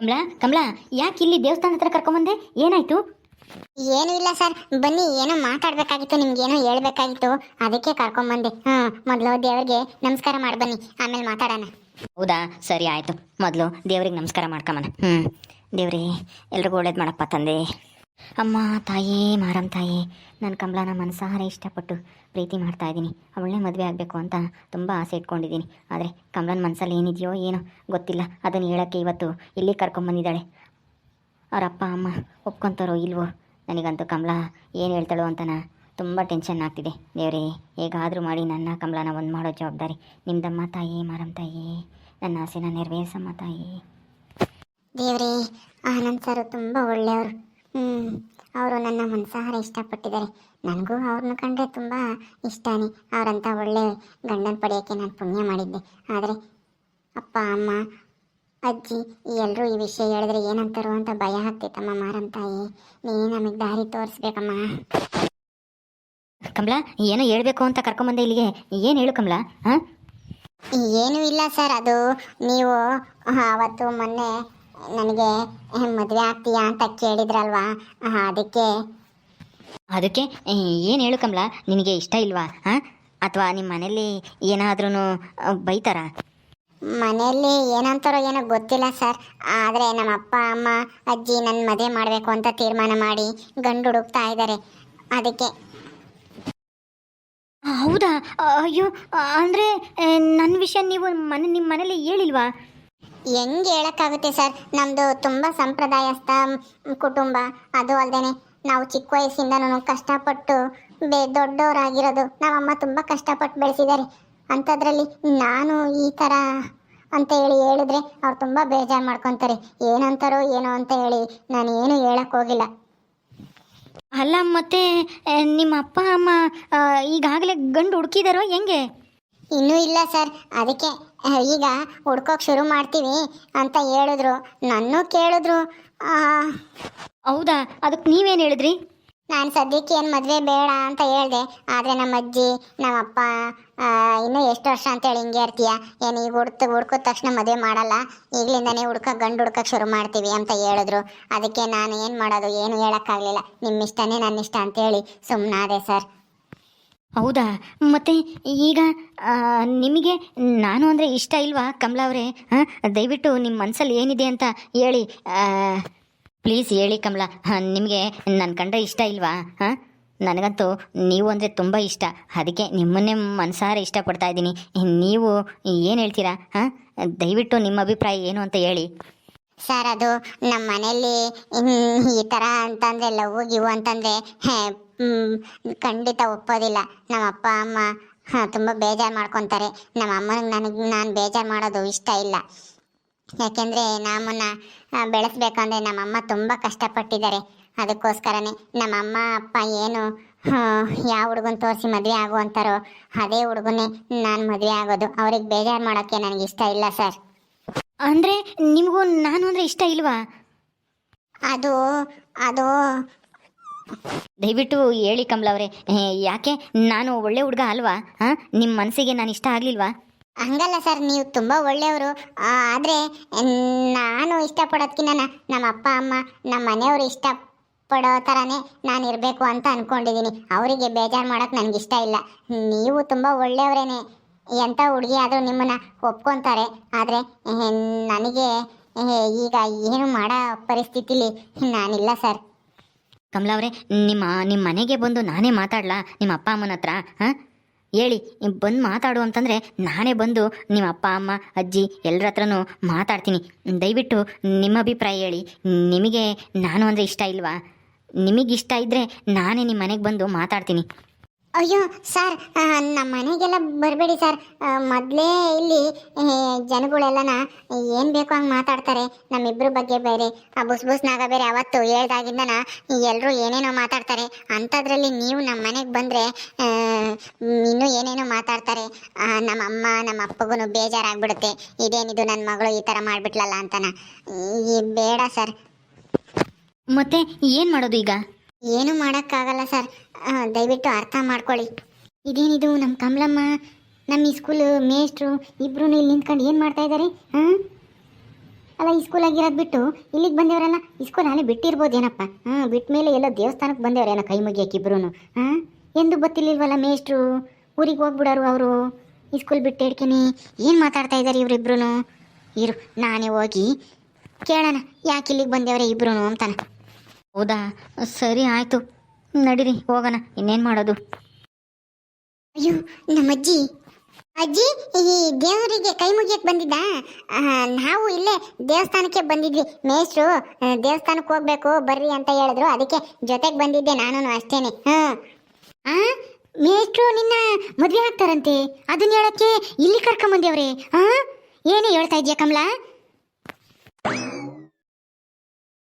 ಕಮಲಾ ಕಮಲಾ ಯಾಕೆ ಇಲ್ಲಿ ದೇವಸ್ಥಾನ ಹತ್ರ ಕರ್ಕೊಂಬಂದೆ? ಏನಾಯ್ತು? ಏನೂ ಇಲ್ಲ ಸರ್. ಬನ್ನಿ ಏನೋ ಮಾತಾಡ್ಬೇಕಾಗಿತ್ತು ನಿಮ್ಗೆ ಏನೋ ಹೇಳ್ಬೇಕಾಗಿತ್ತು. ಅದಕ್ಕೆ ಕರ್ಕೊಂಬಂದೆ. ಹಾ ಮೊದಲು ದೇವರಿಗೆ ನಮಸ್ಕಾರ ಮಾಡಿ ಬನ್ನಿ. ಆಮೇಲೆ ಮಾತಾಡೋಣ. ಹೌದಾ? ಸರಿ ಆಯಿತು. ಮೊದಲು ದೇವ್ರಿಗೆ ನಮಸ್ಕಾರ ಮಾಡ್ಕೊಂಬನ ಹ್ಞೂ ದೇವ್ರಿ ಎಲ್ರಿಗೂ ಒಳ್ಳೇದು ಮಾಡಪ್ಪ ತಂದೆ. ಅಮ್ಮ, ತಾಯೇ ಮಾರಮ್ಮ ತಾಯಿ, ನಾನು ಕಮಲಾನ ಮನಸಾರೆ ಇಷ್ಟಪಟ್ಟು ಪ್ರೀತಿ ಮಾಡ್ತಾ ಇದ್ದೀನಿ. ಅವಳನ್ನೇ ಮದುವೆ ಆಗಬೇಕು ಅಂತ ತುಂಬ ಆಸೆ ಇಟ್ಕೊಂಡಿದ್ದೀನಿ. ಆದರೆ ಕಮಲನ ಮನಸ್ಸಲ್ಲಿ ಏನಿದೆಯೋ ಏನೋ ಗೊತ್ತಿಲ್ಲ. ಅದನ್ನು ಹೇಳೋಕ್ಕೆ ಇವತ್ತು ಇಲ್ಲಿ ಕರ್ಕೊಂಬಂದಿದ್ದಾಳೆ ಅವ್ರ ಅಪ್ಪ, ಅಮ್ಮ ಒಪ್ಕೊಂತಾರೋ ಇಲ್ವೋ? ನನಗಂತೂ ಕಮಲ ಏನು ಹೇಳ್ತಾಳೋ ಅಂತನ ತುಂಬ ಟೆನ್ಷನ್ ಆಗ್ತಿದೆ. ದೇವರೇ, ಹೇಗಾದರೂ ಮಾಡಿ ನನ್ನ ಕಮಲನ ಒಂದು ಮಾಡೋ ಜವಾಬ್ದಾರಿ. ನಿಮ್ದಮ್ಮ ತಾಯಿ ಮಾರಮ್ಮ ತಾಯಿ, ನನ್ನ ಆಸೆನ ನೆರವೇರಿಸಮ್ಮ ತಾಯಿ. ದೇವರೇ, ಆನಂದ್ ಸರ್ ತುಂಬ ಒಳ್ಳೆಯವರು. ಹ್ಞೂ ಅವರು ನನ್ನ ಮನಸಾಹಾರ ಇಷ್ಟಪಟ್ಟಿದ್ದಾರೆ. ನನಗೂ ಅವ್ರನ್ನ ಕಂಡ್ರೆ ತುಂಬ ಇಷ್ಟನೇ. ಅವರಂಥ ಒಳ್ಳೆ ಗಂಡನ ಪಡೆಯೋಕ್ಕೆ ನಾನು ಪುಣ್ಯ ಮಾಡಿದ್ದೆ. ಆದರೆ ಅಪ್ಪ ಅಮ್ಮ ಅಜ್ಜಿ ಈ ಎಲ್ಲರೂ ಈ ವಿಷಯ ಹೇಳಿದ್ರೆ ಏನಂತಾರೋ ಅಂತ ಭಯ ಆಗ್ತೈತಮ್ಮ ಮಾರಮ್ಮ ತಾಯಿ ನೀನೇ ನಮಗೆ ದಾರಿ ತೋರಿಸ್ಬೇಕಮ್ಮ. ಕಮಲಾ ಏನೋ ಹೇಳಬೇಕು ಅಂತ ಕರ್ಕೊಂಬಂದೆ ಇಲ್ಲಿಗೆ. ಏನು ಹೇಳು ಕಮಲಾ ಹಾಂ? ಏನೂ ಇಲ್ಲ ಸರ್ ಅದು ನೀವು ಅವತ್ತು ಮೊನ್ನೆ ನನಗೆ ಮದುವೆ ಆಗ್ತೀಯಾ ಅಂತ ಕೇಳಿದ್ರಲ್ವಾ? ಅದಕ್ಕೆ. ಅದಕ್ಕೆ ಏನು ಹೇಳು ಕಮಲ ನಿನಗೆ ಇಷ್ಟ ಇಲ್ವಾ ಹಾಂ ಅಥವಾ ನಿಮ್ಮ ಮನೇಲಿ ಏನಾದ್ರೂ ಬೈತಾರ? ಮನೆಯಲ್ಲಿ ಏನಂತಾರೋ ಏನೋ ಗೊತ್ತಿಲ್ಲ ಸರ್. ಆದರೆ ನಮ್ಮ ಅಪ್ಪ ಅಮ್ಮ ಅಜ್ಜಿ ನನ್ನ ಮದುವೆ ಮಾಡಬೇಕು ಅಂತ ತೀರ್ಮಾನ ಮಾಡಿ ಗಂಡು ಹುಡುಕ್ತಾ ಇದ್ದಾರೆ. ಅದಕ್ಕೆ. ಹೌದಾ? ಅಯ್ಯೋ ಅಂದರೆ ನನ್ನ ವಿಷಯ ನೀವು ಮನೆ ನಿಮ್ಮ ಮನೇಲಿ ಹೇಳಿಲ್ವಾ? ಹೆಂಗೆ ಹೇಳೋಕ್ಕಾಗುತ್ತೆ ಸರ್? ನಮ್ಮದು ತುಂಬ ಸಂಪ್ರದಾಯಸ್ಥ ಕುಟುಂಬ. ಅದು ಅಲ್ಲದೆ ನಾವು ಚಿಕ್ಕ ವಯಸ್ಸಿಂದನೂ ಕಷ್ಟಪಟ್ಟು ಬೇ ದೊಡ್ಡವರಾಗಿರೋದು ನಮ್ಮಮ್ಮ ತುಂಬ ಕಷ್ಟಪಟ್ಟು ಬೆಳೆಸಿದ್ದಾರೆ. ಅಂಥದ್ರಲ್ಲಿ ನಾನು ಈ ಥರ ಅಂತ ಹೇಳಿ ಹೇಳಿದ್ರೆ ಅವ್ರು ತುಂಬ ಬೇಜಾರು ಮಾಡ್ಕೊತಾರೆ. ಏನಂತಾರೋ ಏನೋ ಅಂತ ಹೇಳಿ ನಾನು ಏನು ಹೇಳಕ್ ಹೋಗಿಲ್ಲ. ಅಲ್ಲ ಮತ್ತೆ ನಿಮ್ಮ ಅಪ್ಪ ಅಮ್ಮ ಈಗಾಗಲೇ ಗಂಡು ಹುಡುಕಿದಾರೋ ಹೆಂಗೆ? ಇನ್ನೂ ಇಲ್ಲ ಸರ್. ಅದಕ್ಕೆ ಈಗ ಹುಡ್ಕೋಕ್ ಶುರು ಮಾಡ್ತೀವಿ ಅಂತ ಹೇಳಿದ್ರು. ನನ್ನೂ ಕೇಳಿದ್ರು. ಹೌದಾ? ಅದಕ್ಕೆ ನೀವೇನು ಹೇಳಿದ್ರಿ? ನಾನು ಸದ್ಯಕ್ಕೆ ಏನು ಮದುವೆ ಬೇಡ ಅಂತ ಹೇಳಿದೆ. ಆದರೆ ನಮ್ಮ ಅಜ್ಜಿ ನಮ್ಮ ಅಪ್ಪ ಇನ್ನೂ ಎಷ್ಟು ವರ್ಷ ಅಂತೇಳಿ ಹಿಂಗೆ ಇರ್ತೀಯ? ಏನು ಈಗ ಹುಡ್ತು ಹುಡ್ಕೋದ ತಕ್ಷಣ ಮದುವೆ ಮಾಡಲ್ಲ. ಈಗಲಿಂದನೇ ಹುಡ್ಕ ಗಂಡು ಹುಡ್ಕಕ್ಕೆ ಶುರು ಮಾಡ್ತೀವಿ ಅಂತ ಹೇಳಿದ್ರು. ಅದಕ್ಕೆ ನಾನು ಏನು ಮಾಡೋದು ಏನು ಹೇಳೋಕ್ಕಾಗಲಿಲ್ಲ. ನಿಮ್ಮ ಇಷ್ಟನೇ ನನ್ನ ಇಷ್ಟ ಅಂತೇಳಿ ಸುಮ್ಮನಾದೆ ಸರ್. ಹೌದಾ? ಮತ್ತೆ ಈಗ ನಿಮಗೆ ನಾನು ಅಂದರೆ ಇಷ್ಟ ಇಲ್ವಾ ಕಮಲಾ ಅವರೇ? ದಯವಿಟ್ಟು ನಿಮ್ಮ ಮನಸ್ಸಲ್ಲಿ ಏನಿದೆ ಅಂತ ಹೇಳಿ. ಪ್ಲೀಸ್ ಹೇಳಿ ಕಮಲಾ. ನಿಮಗೆ ನನ್ನ ಕಂಡ್ರೆ ಇಷ್ಟ ಇಲ್ವಾ? ಹಾಂ? ನನಗಂತೂ ನೀವು ಅಂದರೆ ತುಂಬ ಇಷ್ಟ. ಅದಕ್ಕೆ ನಿಮ್ಮನ್ನೇ ಮನಸಾರೆ ಇಷ್ಟಪಡ್ತಾ ಇದ್ದೀನಿ. ನೀವು ಏನು ಹೇಳ್ತೀರಾ? ಹಾಂ? ದಯವಿಟ್ಟು ನಿಮ್ಮ ಅಭಿಪ್ರಾಯ ಏನು ಅಂತ ಹೇಳಿ. ಸರ್, ಅದು ನಮ್ಮ ಮನೆಯಲ್ಲಿ ಈ ಥರ ಅಂತಂದರೆ ಲವ್ ಗಿವ್ ಅಂತಂದರೆ ಖಂಡಿತ ಒಪ್ಪೋದಿಲ್ಲ. ನಮ್ಮ ಅಪ್ಪ ಅಮ್ಮ ತುಂಬ ಬೇಜಾರು ಮಾಡ್ಕೊತಾರೆ. ನಮ್ಮ ಅಮ್ಮನಿಗೆ ನನಗೆ ನಾನು ಬೇಜಾರು ಮಾಡೋದು ಇಷ್ಟ ಇಲ್ಲ. ಯಾಕೆಂದರೆ ನಮ್ಮನ್ನ ಬೆಳೆಸ್ಬೇಕಂದ್ರೆ ನಮ್ಮಮ್ಮ ತುಂಬ ಕಷ್ಟಪಟ್ಟಿದ್ದಾರೆ. ಅದಕ್ಕೋಸ್ಕರನೇ ನಮ್ಮ ಅಮ್ಮ ಅಪ್ಪ ಏನು ಯಾವ ಹುಡುಗನ ತೋರಿಸಿ ಮದುವೆ ಆಗು ಅಂತಾರೋ ಅದೇ ಹುಡುಗನೇ ನಾನು ಮದುವೆ ಆಗೋದು. ಅವ್ರಿಗೆ ಬೇಜಾರು ಮಾಡೋಕ್ಕೆ ನನಗೆ ಇಷ್ಟ ಇಲ್ಲ ಸರ್. ಅಂದರೆ ನಿಮಗೂ ನಾನು ಅಂದರೆ ಇಷ್ಟ ಇಲ್ವಾ? ಅದು ಅದು ದಯವಿಟ್ಟು ಹೇಳಿ ಅವರೇ ಯಾಕೆ? ನಾನು ಒಳ್ಳೆ ಹುಡುಗ ಅಲ್ವಾ? ನಿಮ್ಮ ಮನಸ್ಸಿಗೆ ನಾನು ಇಷ್ಟ ಆಗ್ಲಿಲ್ವಾ? ಹಂಗಲ್ಲ ಸರ್, ನೀವು ತುಂಬ ಒಳ್ಳೆಯವರು. ಆದರೆ ನಾನು ಇಷ್ಟಪಡೋದಕ್ಕಿಂತ ನಮ್ಮ ಅಪ್ಪ, ಅಮ್ಮ, ನಮ್ಮ ಮನೆಯವರು ಇಷ್ಟಪಡೋ ಥರನೇ ನಾನು ಇರಬೇಕು ಅಂತ ಅಂದ್ಕೊಂಡಿದ್ದೀನಿ ಅವರಿಗೆ ಬೇಜಾರು ಮಾಡೋಕೆ ನನಗೆ ಇಷ್ಟ ಇಲ್ಲ. ನೀವು ತುಂಬ ಒಳ್ಳೆಯವರೇನೆ. ಎಂಥ ಹುಡುಗಿ ಆದರೂ ನಿಮ್ಮನ್ನು ಒಪ್ಕೊತಾರೆ. ಆದರೆ ನನಗೆ ಈಗ ಏನು ಮಾಡೋ ಪರಿಸ್ಥಿತಿಲಿ ನಾನಿಲ್ಲ ಸರ್. ಕಮಲವ್ರೆ ನಿಮ್ಮ ನಿಮ್ಮ ಮನೆಗೆ ಬಂದು ನಾನೇ ಮಾತಾಡ್ಲಾ? ನಿಮ್ಮ ಅಪ್ಪ ಅಮ್ಮನ ಹತ್ರ, ಹಾಂ? ಹೇಳಿ ಬಂದು ಮಾತಾಡು ಅಂತಂದರೆ ನಾನೇ ಬಂದು ನಿಮ್ಮ ಅಪ್ಪ, ಅಮ್ಮ, ಅಜ್ಜಿ ಎಲ್ಲರ ಹತ್ರನೂ ಮಾತಾಡ್ತೀನಿ. ದಯವಿಟ್ಟು ನಿಮ್ಮ ಅಭಿಪ್ರಾಯ ಹೇಳಿ. ನಿಮಗೆ ನಾನು ಅಂದರೆ ಇಷ್ಟ ಇಲ್ವಾ? ನಿಮಗಿಷ್ಟ ಇದ್ದರೆ ನಾನೇ ನಿಮ್ಮ ಮನೆಗೆ ಬಂದು ಮಾತಾಡ್ತೀನಿ. ಅಯ್ಯೋ ಸರ್ ನಮ್ಮ ಮನೆಗೆಲ್ಲ ಬರಬೇಡಿ ಸರ್ ಮೊದಲೇ ಇಲ್ಲಿ ಜನಗಳೆಲ್ಲನ ಏನು ಬೇಕೋ ಹಂಗೆ ಮಾತಾಡ್ತಾರೆ. ನಮ್ಮಿಬ್ಬರ ಬಗ್ಗೆ ಬೇರೆ, ಆ, ಬುಸ್ ಬುಸ್ನಾಗ ಬೇರೆ ಅವತ್ತು ಹೇಳ್ದಾಗಿಂದನ ಎಲ್ಲರೂ ಏನೇನೋ ಮಾತಾಡ್ತಾರೆ. ಅಂಥದ್ರಲ್ಲಿ ನೀವು ನಮ್ಮ ಮನೆಗೆ ಬಂದರೆ ಇನ್ನೂ ಏನೇನೋ ಮಾತಾಡ್ತಾರೆ. ನಮ್ಮ ಅಮ್ಮ ನಮ್ಮ ಅಪ್ಪಗೂ ಬೇಜಾರಾಗ್ಬಿಡುತ್ತೆ. ಇದೇನಿದು ನನ್ನ ಮಗಳು ಈ ಥರ ಮಾಡಿಬಿಟ್ಲಲ್ಲ ಅಂತನ. ಬೇಡ ಸರ್ ಮತ್ತೆ ಏನು ಮಾಡೋದು ಈಗ? ಏನು ಮಾಡೋಕ್ಕಾಗಲ್ಲ ಸರ್. ದಯವಿಟ್ಟು ಅರ್ಥ ಮಾಡ್ಕೊಳ್ಳಿ. ಇದೇನಿದು ನಮ್ಮ ಕಮಲಮ್ಮ ನಮ್ಮ ಈ ಸ್ಕೂಲ್ ಮೇಷ್ಟ್ರು ಇಬ್ರು ಇಲ್ಲಿ ನಿಂತ್ಕೊಂಡು ಏನು ಮಾಡ್ತಾ ಇದ್ದಾರೆ? ಹಾಂ ಅಲ್ಲ, ಈ ಸ್ಕೂಲಾಗಿರೋದು ಬಿಟ್ಟು ಇಲ್ಲಿಗೆ ಬಂದವರಲ್ಲ ಈ ಸ್ಕೂಲ್ ಅಲ್ಲಿ ಬಿಟ್ಟಿರ್ಬೋದೇನಪ್ಪ ಹಾಂ ಬಿಟ್ಟ ಮೇಲೆ ಎಲ್ಲ ದೇವಸ್ಥಾನಕ್ಕೆ ಬಂದವ್ರೇನೋ ಕೈ ಮುಗಿಯಕ್ಕೆ ಇಬ್ಬರೂ ಹಾಂ ಎಂದು ಗೊತ್ತಿಲ್ಲಿಲ್ವಲ್ಲ ಮೇಷ್ಟ್ರು? ಊರಿಗೆ ಹೋಗ್ಬಿಡೋರು ಅವರು. ಈ ಸ್ಕೂಲ್ ಬಿಟ್ಟು ಹೇಳ್ತೀನಿ ಏನು ಮಾತಾಡ್ತಾ ಇದ್ದಾರೆ ಇವರಿಬ್ರು ಇರು, ನಾನೇ ಹೋಗಿ ಕೇಳೋಣ. ಯಾಕೆ ಇಲ್ಲಿಗೆ ಬಂದವರೇ ಇಬ್ರು ಅಂತಾನೆ. ಹೌದಾ? ಸರಿ ಆಯಿತು. ನಡೀರಿ ಹೋಗೋಣ. ಇನ್ನೇನು ಮಾಡೋದು? ಅಯ್ಯೋ ನಮ್ಮ ಅಜ್ಜಿ ಅಜ್ಜಿ ಈ ದೇವರಿಗೆ ಕೈ ಮುಗಿಯಕ್ಕೆ ಬಂದಿದ್ದ? ನಾವು ಇಲ್ಲೇ ದೇವಸ್ಥಾನಕ್ಕೆ ಬಂದಿದ್ವಿ. ಮೇಷ್ಟ್ರು ದೇವಸ್ಥಾನಕ್ಕೆ ಹೋಗ್ಬೇಕು ಬರ್ರಿ ಅಂತ ಹೇಳಿದ್ರು. ಅದಕ್ಕೆ ಜೊತೆಗೆ ಬಂದಿದ್ದೆ ನಾನು ಅಷ್ಟೇನೆ. ಹಾ. ಆ ಮೇಷ್ಟ್ರು ನಿನ್ನ ಮದುವೆ ಆಗ್ತಾರಂತೆ. ಅದನ್ನ ಹೇಳಕ್ಕೆ ಇಲ್ಲಿ ಕರ್ಕೊಂಬಂದೇವ್ರಿ ಹಾ ಏನೇ ಹೇಳ್ತಾ ಇದೀಯ ಕಮಲಾ?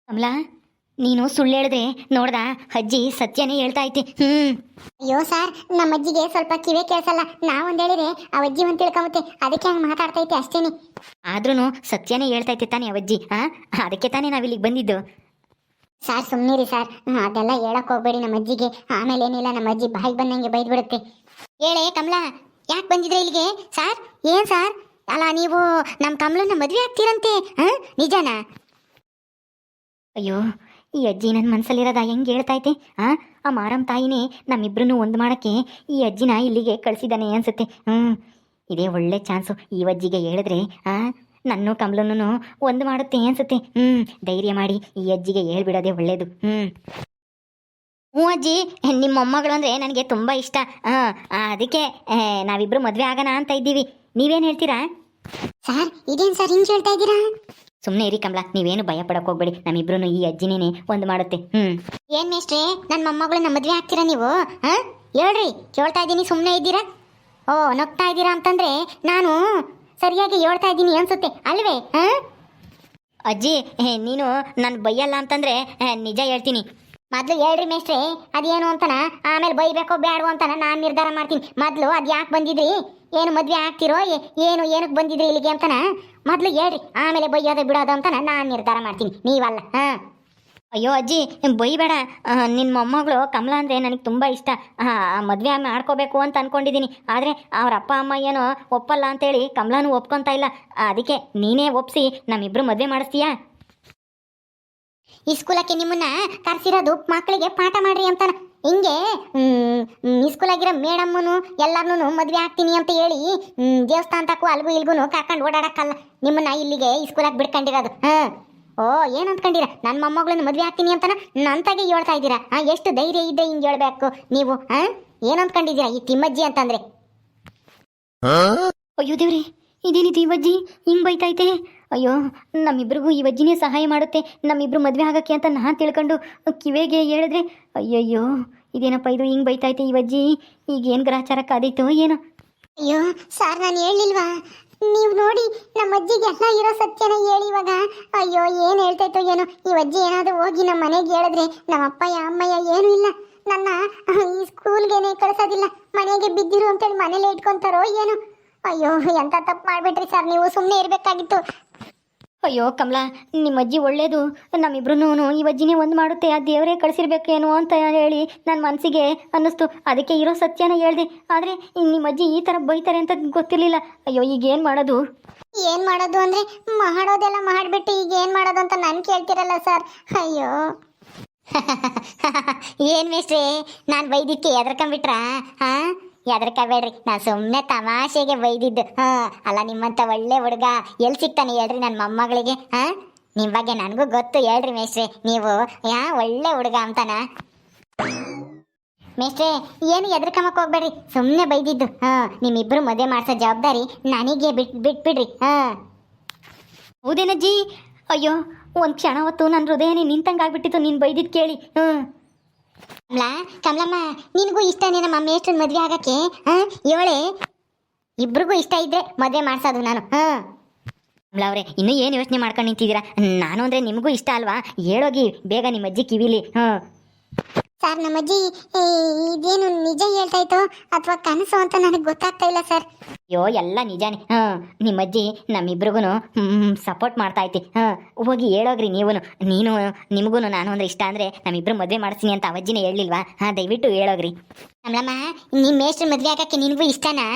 ಕಮಲಾ ನೀನು ಸುಳ್ಳು ಹೇಳಿದ್ರೆ ನೋಡ್ದ? ಅಜ್ಜಿ ಸತ್ಯನೇ ಹೇಳ್ತಾ ಐತಿ ಹ್ಮ್. ಅಯ್ಯೋ ಸರ್ ನಮ್ಮ ಅಜ್ಜಿಗೆ ಸ್ವಲ್ಪ ಕಿವೆ ಕೇಳಿಸಲ್ಲ. ನಾವೊಂದು ಹೇಳಿದ್ರೆ ಆ ಅಜ್ಜಿ ಒಂದ್ ತಿಳ್ಕೊಂಬತ್ತೆ. ಅದಕ್ಕೆ ಹಂಗೆ ಮಾತಾಡ್ತೈತೆ ಅಷ್ಟೇನೆ. ಆದ್ರೂ ಸತ್ಯನೇ ಹೇಳ್ತಾ ಐತಿ ತಾನೇ ಅವಜ್ಜಿ ಹಾ ಅದಕ್ಕೆ ತಾನೇ ನಾವಿಲ್ಲಿಗೆ ಬಂದಿದ್ದು. ಸರ್ ಸುಮ್ಮನಿರಿ ಸರ್. ಅದೆಲ್ಲ ಹೇಳಕ್ ಹೋಗ್ಬೇಡಿ ನಮ್ಮ ಅಜ್ಜಿಗೆ. ಆಮೇಲೆ ಏನಿಲ್ಲ ನಮ್ಮ ಅಜ್ಜಿ ಬಾಯಿಗೆ ಬಂದಂಗೆ ಬೈದ್ ಬಿಡುತ್ತೆ ಹೇಳೇ ಕಮಲಾ ಯಾಕೆ ಬಂದಿದ್ರೆ ಇಲ್ಲಿಗೆ? ಸರ್? ಏನ್ ಸರ್? ಅಲ್ಲ ನೀವು ನಮ್ಮ ಕಮಲನ್ನ ಮದ್ವೆ ಆಗ್ತೀರಂತೆ ಹ ನಿಜನಾ? ಅಯ್ಯೋ ಈ ಅಜ್ಜಿ ನನ್ನ ಮನಸ್ಸಲ್ಲಿರೋದ ಹೆಂಗೆ ಹೇಳ್ತಾ ಐತೆ ಆ? ಆ ಮಾರಮ್ಮ ತಾಯಿನೇ ನಮ್ಮಿಬ್ರನ್ನು ಒಂದು ಮಾಡೋಕ್ಕೆ ಈ ಅಜ್ಜಿನ ಇಲ್ಲಿಗೆ ಕಳಿಸಿದ್ದಾನೆ ಅನ್ಸುತ್ತೆ. ಹ್ಞೂ ಇದೇ ಒಳ್ಳೆ ಚಾನ್ಸು. ಈ ಅಜ್ಜಿಗೆ ಹೇಳಿದ್ರೆ, ಆ? ನನ್ನೂ ಕಮಲನೂ ಒಂದು ಮಾಡುತ್ತೆ ಅನ್ಸುತ್ತೆ. ಹ್ಞೂ ಧೈರ್ಯ ಮಾಡಿ ಈ ಅಜ್ಜಿಗೆ ಹೇಳ್ಬಿಡೋದೇ ಒಳ್ಳೇದು. ಹ್ಞೂ ಹ್ಞೂ ಅಜ್ಜಿ, ನಿಮ್ಮ ಮೊಮ್ಮಗಳು ಅಂದರೆ ನನಗೆ ತುಂಬ ಇಷ್ಟ. ಹಾಂ ಅದಕ್ಕೆ ನಾವಿಬ್ಬರು ಮದುವೆ ಆಗೋಣ ಅಂತ ಇದ್ದೀವಿ. ನೀವೇನು ಹೇಳ್ತೀರಾ? ಸರ್, ಇದೇನು ಸರ್ ಹಿಂಗೆ ಹೇಳ್ತಾ ಇದ್ದೀರಾ? ಸುಮ್ಮನೆ ಇರಿ ಕಮಲಾ ನೀವೇನು ಭಯ ಪಡಕ್ ಹೋಗ್ಬೇಡಿ. ನಮ್ಮಿಬ್ರು ಈ ಅಜ್ಜಿನೇ ಒಂದು ಮಾಡುತ್ತೆ. ಹ್ಮ್. ಏನ್ ಮೇಷ್ಟ್ರೆ ನನ್ನ ಮೊಮ್ಮಗಳನ್ನ ಮದ್ವೆ ಆಗ್ತೀರಾ ನೀವು? ಹಾ? ಹೇಳ್ರಿ ಕೇಳ್ತಾ ಇದ್ದೀನಿ ಸುಮ್ಮನೆ ಇದ್ದೀರಾ? ಓ ನಗ್ತಾ ಇದ್ದೀರಾ ಅಂತಂದ್ರೆ ನಾನು ಸರಿಯಾಗಿ ಹೇಳ್ತಾ ಇದ್ದೀನಿ ಅನ್ಸುತ್ತೆ ಅಲ್ವೇ? ಹಾ? ಅಜ್ಜಿ ನೀನು ನಾನು ಬೈಯಲ್ಲ ಅಂತಂದ್ರೆ ನಿಜ ಹೇಳ್ತೀನಿ. ಮೊದ್ಲು ಹೇಳ್ರಿ ಮೇಷ್ಟ್ರೆ ಅದೇನು ಅಂತನ? ಆಮೇಲೆ ಬೈಬೇಕೋ ಬೇಡವೋ ಅಂತನ ನಾನು ನಿರ್ಧಾರ ಮಾಡ್ತೀನಿ. ಮೊದ್ಲು ಅದು ಯಾಕೆ ಬಂದಿದ್ರಿ? ಏನು ಮದುವೆ ಆಗ್ತಿರೋ? ಏನು ಏನಕ್ಕೆ ಬಂದಿದ್ರಿ ಇಲ್ಲಿಗೆ ಅಂತನ? ಮೊದ್ಲು ಹೇಳ್ರಿ, ಆಮೇಲೆ ಬೈಯೋದು ಬಿಡೋದು ಅಂತನ? ನಾನು ನಿರ್ಧಾರ ಮಾಡ್ತೀನಿ. ನೀವಲ್ಲ, ಹಾ? ಅಯ್ಯೋ ಅಜ್ಜಿ ಬೈಬೇಡ ನಿನ್ನ ಮೊಮ್ಮಗಳು ಕಮಲ ಅಂದರೆ ನನಗೆ ತುಂಬ ಇಷ್ಟ. ಮದುವೆ ಮಾಡ್ಕೋಬೇಕು ಅಂತ ಅಂದ್ಕೊಂಡಿದ್ದೀನಿ ಆದರೆ ಅವ್ರ ಅಪ್ಪ, ಅಮ್ಮ ಏನೋ ಒಪ್ಪಲ್ಲ ಅಂತೇಳಿ ಕಮಲಾನು ಒಪ್ಕೊತಾ ಇಲ್ಲ. ಅದಕ್ಕೆ ನೀನೇ ಒಪ್ಸಿ ನಮ್ಮಿಬ್ಬರು ಮದುವೆ ಮಾಡಿಸ್ತೀಯಾ? ಈ ಸ್ಕೂಲಕ್ಕೆ ನಿಮ್ಮನ್ನ ಕರ್ಸಿರೋದು ಮಕ್ಕಳಿಗೆ ಪಾಠ ಮಾಡ್ರಿ ಅಂತಾನ. ಹಿಂಗೆ ಹ್ಮ್, ಇಸ್ಕೂಲ್ ಈ ಸ್ಕೂಲಾಗಿರೋ ಮೇಡಮ್ಮನು ಎಲ್ಲರನ್ನೂ ಮದ್ವೆ ಆಗ್ತೀನಿ ಅಂತ ಹೇಳಿ ಹ್ಮ್, ದೇವಸ್ಥಾನ ತಕ್ಕೂ ಅಲ್ಗೂ ಇಲ್ಗೂ ಕರ್ಕೊಂಡು ಓಡಾಡಕ್ಕಲ್ಲ. ನಿಮ್ಮನ್ನ ಇಲ್ಲಿಗೆ ಈ ಆಗಿ ಬಿಡ್ಕೊಂಡಿರೋದು ಹಾ. ಓ ಏನು ಅಂದ್ಕೊಂಡಿರ ನನ್ನ ಮೊಮ್ಮಗಳನ್ನ ಮದ್ವೆ ಆಗ್ತೀನಿ ಅಂತಾನ ನಂತಾಗೆ ಹೇಳ್ತಾ ಇದ್ದೀರಾ? ಹಾಂ ಎಷ್ಟು ಧೈರ್ಯ ಇದೆ ಹಿಂಗೆ ಹೇಳ್ಬೇಕು ನೀವು ಹಾಂ? ಏನ್ ಅಂದ್ಕೊಂಡಿದ್ದೀರಾ ಈ ತಿಮ್ಮಜ್ಜಿ ಅಂತಂದ್ರೆ? ಅಯ್ಯೋ ದೇವ್ರಿ ಇದೇನಿ ತಿಮ್ಮಜ್ಜಿ? ಹಿಂಗೆ ಬೈತೈತೆ ಅಯ್ಯೋ, ನಮ್ಮಿಬ್ರಿಗೂ ಈ ಅಜ್ಜಿನೇ ಸಹಾಯ ಮಾಡುತ್ತೆ. ನಮ್ಮಿಬ್ರು ಮದುವೆ ಆಗೋಕ್ಕೆ ಅಂತ ನಾನು ತಿಳ್ಕೊಂಡು ಕಿವಿಗೆ ಹೇಳಿದ್ರೆ, ಅಯ್ಯಯ್ಯೋ, ಇದೇನಪ್ಪ ಇದು? ಹಿಂಗೆ ಬೈತೈತೆ ಈ ಅಜ್ಜಿ ಈಗ ಏನು ಗ್ರಹಚಾರ ಕಾದೈತೋ ಏನೋ? ಅಯ್ಯೋ, ಸರ್ ನಾನು ಹೇಳಿಲ್ವಾ? ನೀವು ನೋಡಿ ನಮ್ಮ ಅಜ್ಜಿಗೆ ಎಲ್ಲ ಇರೋ ಸತ್ಯನ ಹೇಳಿ ಇವಾಗ. ಅಯ್ಯೋ, ಏನು ಹೇಳ್ತೈತೋ ಏನೋ? ಈ ಅಜ್ಜಿ ಏನಾದರೂ ಹೋಗಿ ನಮ್ಮ ಮನೆಗೆ ಹೇಳಿದ್ರೆ ನಮ್ಮ ಅಪ್ಪಯ್ಯ, ಅಮ್ಮಯ್ಯ ಏನೂ ಇಲ್ಲ. ನನ್ನ ಈ ಸ್ಕೂಲ್ಗೇನೆ ಕಳಿಸೋದಿಲ್ಲ. ಮನೆಗೆ ಬಿದ್ದಿರು ಅಂತೇಳಿ ಮನೇಲೆ ಇಟ್ಕೊತಾರೋ ಏನು? ಅಯ್ಯೋ ಎಂಥ ತಪ್ಪು ಮಾಡಿಬಿಟ್ರಿ ಸರ್ ನೀವು? ಸುಮ್ಮನೆ ಇರಬೇಕಾಗಿತ್ತು. ಅಯ್ಯೋ ಕಮಲಾ ನಿಮ್ಮ ಅಜ್ಜಿ ಒಳ್ಳೇದು. ನಮ್ಮಿಬ್ರು ಈ ಅಜ್ಜಿನೇ ಒಂದು ಮಾಡುತ್ತೆ ಆ ದೇವರೇ ಕಳಿಸಿರ್ಬೇಕೇನೋ ಅಂತ ಹೇಳಿ ನನ್ನ ಮನಸ್ಸಿಗೆ ಅನ್ನಿಸ್ತು. ಅದಕ್ಕೆ ಇರೋ ಸತ್ಯನ ಹೇಳಿದೆ. ಆದರೆ ನಿಮ್ಮ ಅಜ್ಜಿ ಈ ಥರ ಬೈತಾರೆ ಅಂತ ಗೊತ್ತಿರಲಿಲ್ಲ. ಅಯ್ಯೋ ಈಗ ಏನು ಮಾಡೋದು? ಏನು ಮಾಡೋದು ಅಂದರೆ ಮಾಡೋದೆಲ್ಲ ಮಾಡಿಬಿಟ್ಟು ಈಗ ಏನು ಮಾಡೋದು ಅಂತ ನಾನು ಕೇಳ್ತಿರಲ್ಲ ಸರ್. ಅಯ್ಯೋ. ಏನು ಮೇಷ್ಟ್ರೆ ನಾನು ಬೈದಿಕ್ಕೆ ಎದ್ರಕೊಂಬಿಟ್ರಾ ಹಾಂ ಎದ್ರಕಬೇಡ್ರಿ ನಾ ಸುಮ್ಮನೆ ತಮಾಷೆಗೆ ಬೈದಿದ್ದು. ಹಾ, ಅಲ್ಲ ನಿಮ್ಮಂತ ಒಳ್ಳೆ ಹುಡುಗ ಎಲ್ಲಿ ಸಿಗ್ತಾನೆ ಹೇಳ್ರಿ ನನ್ನ ಮೊಮ್ಮಗಳಿಗೆ. ಹಾಂ ನಿಮ್ಮ ಬಗ್ಗೆ ನನಗೂ ಗೊತ್ತು ಹೇಳ್ರಿ ಮೇಷ್ಟ್ರೆ. ನೀವು, ಯಾ, ಒಳ್ಳೆ ಹುಡುಗ ಅಂತಾನ? ಮೇಷ್ಟ್ರೆ, ಏನು ಎದ್ರಕಮಕ್ಕೆ ಹೋಗ್ಬೇಡ್ರಿ. ಸುಮ್ಮನೆ ಬೈದಿದ್ದು. ಹಾಂ ನಿಮ್ಮಿಬ್ಬರು ಮದುವೆ ಮಾಡಿಸೋ ಜವಾಬ್ದಾರಿ ನನಗೆ ಬಿಟ್, ಬಿಟ್ಬಿಡ್ರಿ. ಹಾಂ. ಹೌದೇನಜ್ಜಿ? ಅಯ್ಯೋ, ಒಂದು ಕ್ಷಣ ಹೊತ್ತು ನನ್ನ ಹೃದಯನೇ ನಿಂತಂಗಾಗ್ಬಿಟ್ಟಿತ್ತು. ನೀನು ಬೈದಿದ್ದು ಕೇಳಿ. ಹ್ಞೂ ಕಮಲಾ ಕಮಲಮ್ಮ, ನಿನಗೂ ಇಷ್ಟನೇ ನಮ್ಮ ಮೇಷ್ಟ್ರನ್ ಮದುವೆ ಆಗಕ್ಕೆ? ಹಾಂ ಏಳೆ? ಇಬ್ರಿಗೂ ಇಷ್ಟ ಇದ್ರೆ ಮದುವೆ ಮಾಡ್ಸೋದು ನಾನು, ಹಾಂ? ಕಮಲ ಅವರೇ, ಇನ್ನೂ ಏನು ಯೋಚನೆ ಮಾಡ್ಕೊಂಡು ನಿಂತಿದ್ದೀರಾ? ನಾನು ಅಂದರೆ ನಿಮಗೂ ಇಷ್ಟ ಅಲ್ವಾ? ಹೇಳೋಗಿ ಬೇಗ ನಿಮ್ಮ ಅಜ್ಜಿ ಕಿವಿಲಿ ಹ್ಞೂ ಸರ್ ನಮ್ಮ ಅಜ್ಜಿ ಇದೇನು ನಿಜ ಹೇಳ್ತಾಯ್ತೋ ಅಥವಾ ಕನಸು ಅಂತ ನನಗೆ ಗೊತ್ತಾಗ್ತಾ ಇಲ್ಲ ಸರ್. ಅಯ್ಯೋ ಎಲ್ಲ ನಿಜಾನೇ. ಹಾಂ ನಿಮ್ಮ ಅಜ್ಜಿ ನಮ್ಮಿಬ್ರಿಗೂ ಸಪೋರ್ಟ್ ಮಾಡ್ತಾ ಐತಿ. ಹಾಂ ಹೋಗಿ ಹೇಳೋಗ್ರಿ ನೀವು ನೀನು ನಿಮಗೂ ನಾನು ಅಂದ್ರೆ ಇಷ್ಟ ಅಂದರೆ ನಮ್ಮಿಬ್ರು ಮದುವೆ ಮಾಡಿಸ್ತೀನಿ ಅಂತ ಅವಜ್ಜಿನೇ ಹೇಳಿಲ್ವಾ ಹಾಂ ದಯವಿಟ್ಟು ಹೇಳೋಗ್ರಿ. ಕಮಲಮ್ಮ ನಿಮ್ಮ ಮೇಷ್ಟ್ರ ಮದುವೆ ಆಗಕ್ಕೆ ನಿನಗೂ ಇಷ್ಟನಾ?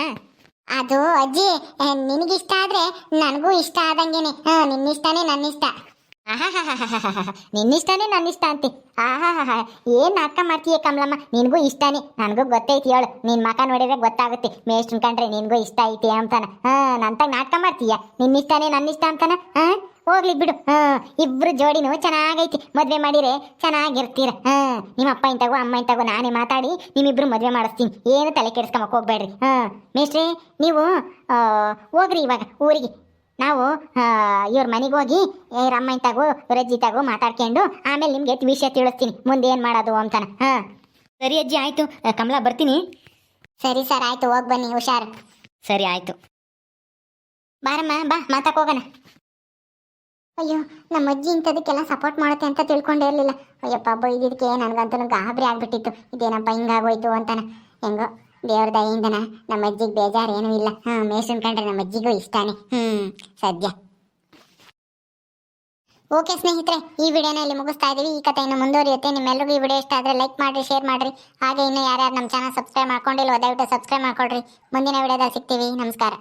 ಅದು ಅಜ್ಜಿ ನಿನಗಿಷ್ಟ ಆದ್ರೆ ನನಗೂ ಇಷ್ಟ ಆದಂಗೆನೆ. ಹಾಂ ನಿನ್ನಿಷ್ಟನೇ ನನ್ನಿಷ್ಟ. ನಿನ್ನಿಷ್ಟನೇ ನನ್ನಿಷ್ಟ ಅಂತೆ. ಆಹಾ ಏನ್ ನಾಟಕ ಮಾಡ್ತೀಯ ಕಮಲಮ್ಮ? ನಿನ್ಗೂ ಇಷ್ಟನೇ. ನನಗೂ ಗೊತ್ತೈತಿ ಹೇಳು. ನಿನ್ ಮಕ ನೋಡಿದ್ರೆ ಗೊತ್ತಾಗುತ್ತೆ. ಮೇಷ್ಟ್ರನ್ ಕಂಡ್ರೆ ನಿನ್ಗೂ ಇಷ್ಟ ಐತಿ ಅಂತಾನ. ಹಾ, ನಂತಾಗ ನಾಟಕ ಮಾಡ್ತೀಯ? ನನ್ನ ಇಷ್ಟ ಅಂತಾನ? ಹಾ, ಹೋಗ್ಲಿ ಬಿಡು. ಹಾ, ಇಬ್ರು ಜೋಡಿನೂ ಚೆನ್ನಾಗೈತಿ. ಮದ್ವೆ ಮಾಡಿರೆ ಚೆನ್ನಾಗಿರ್ತೀರ. ಹಾ ನಿಮ್ಮ ಅಪ್ಪ ಇಂತಾಗೋ ಅಮ್ಮ ಇಂತಾಗೋ ನಾನೇ ಮಾತಾಡಿ ನಿಮ್ಮಿಬ್ರು ಮದ್ವೆ ಮಾಡಿಸ್ತೀನಿ. ಏನು ತಲೆ ಕೆಡಿಸ್ಕೊಂಬಕ್ ಹೋಗ್ಬೇಡ್ರಿ. ಹಾ, ಮೇಷ್ಟ್ರಿ, ನೀವು ಹೋಗ್ರಿ ಇವಾಗ ಊರಿಗೆ. ನಾವು ಇವ್ರ ಮನೆಗೆ ಹೋಗಿ ರಮ್ಮ ಇಂತಾಗೋ ರಜ್ಜಿ ತಗೋ ಮಾತಾಡ್ಕೊಂಡು ಆಮೇಲೆ ನಿಮ್ಗೆ ವಿಷಯ ತಿಳಿಸ್ತೀನಿ. ಮುಂದೆ ಏನು ಮಾಡೋದು ಅಂತಾನೆ. ಹಾಂ. ಸರಿ ಅಜ್ಜಿ ಆಯಿತು. ಕಮಲಾ ಬರ್ತೀನಿ? ಸರಿ ಸರ್ ಆಯಿತು. ಹೋಗಿ ಬನ್ನಿ ಹುಷಾರು. ಸರಿ ಆಯಿತು. ಬಾರಮ್ಮ ಬಾ ಮಾತಾಕ್ ಹೋಗೋಣ. ಅಯ್ಯೋ ನಮ್ಮ ಅಜ್ಜಿ ಇಂಥದಕ್ಕೆಲ್ಲ ಸಪೋರ್ಟ್ ಮಾಡುತ್ತೆ ಅಂತ ತಿಳ್ಕೊಂಡೇ ಇರಲಿಲ್ಲ. ಅಯ್ಯಪ್ಪ ಇದಕ್ಕೆ ನನಗಂತೂ ಗಾಬರಿ ಆಗ್ಬಿಟ್ಟಿತ್ತು. ಇದೇನಪ್ಪ ಹಿಂಗಾಗೋಯ್ತು ಅಂತಾನೆ. ಹೆಂಗೋ. ದೇವ್ರ ದಯಿಂದನ ನಮ್ಮ ಅಜ್ಜಿಗೆ ಬೇಜಾರೇನೂ ಇಲ್ಲ. ಹಾಂ ಮೇಸನ್ ಕಂಡ್ರೆ ನಮ್ಮ ಅಜ್ಜಿಗೂ ಇಷ್ಟಾನೆ. ಹ್ಞೂ ಸದ್ಯ. ಓಕೆ ಸ್ನೇಹಿತರೆ, ಈ ವಿಡಿಯೋನ ಇಲ್ಲಿ ಮುಗಿಸ್ತಾ ಇದೀವಿ. ಈ ಕಥೆ ಇನ್ನು ಮುಂದುವರಿಯುತ್ತೆ. ನಿಮ್ಮೆಲ್ಲರಿಗೂ ಈ ವಿಡಿಯೋ ಇಷ್ಟ ಆದರೆ ಲೈಕ್ ಮಾಡಿರಿ, ಶೇರ್ ಮಾಡಿರಿ. ಹಾಗೆ ಇನ್ನೂ ಯಾರ್ಯಾರು ನಮ್ಮ ಚಾನಲ್ ಸಬ್ಸ್ಕ್ರೈಬ್ ಮಾಡ್ಕೊಂಡಿಲ್ಲ ದಯವಿಟ್ಟು ಸಬ್ಸ್ಕ್ರೈಬ್ ಮಾಡ್ಕೊಳ್ರಿ. ಮುಂದಿನ ವಿಡಿಯೋದಲ್ಲಿ ಸಿಗ್ತೀವಿ. ನಮಸ್ಕಾರ.